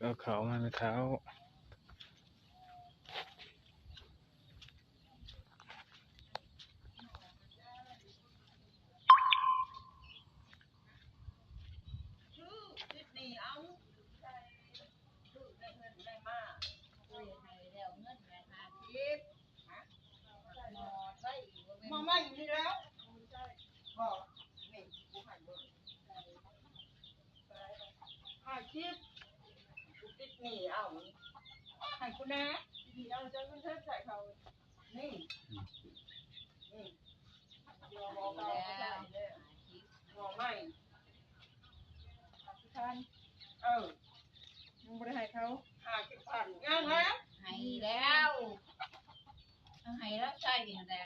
ก็เขามาในเท้านี่เอาชื่อไมาม่าอยู่นี่แล้วบอกนี่กูห้เบิดให้ชิป นี่เอาให้กูนะดีเอาเจ้าคุณเทพใส่เขานี่นี่เดี๋ยวบอกเราใส่เลยหน่อไม้ทุกท่านเออมึงบริหารเขาหาสิบพันงานแล้วให้แล้วให้แล้วใช่แหละ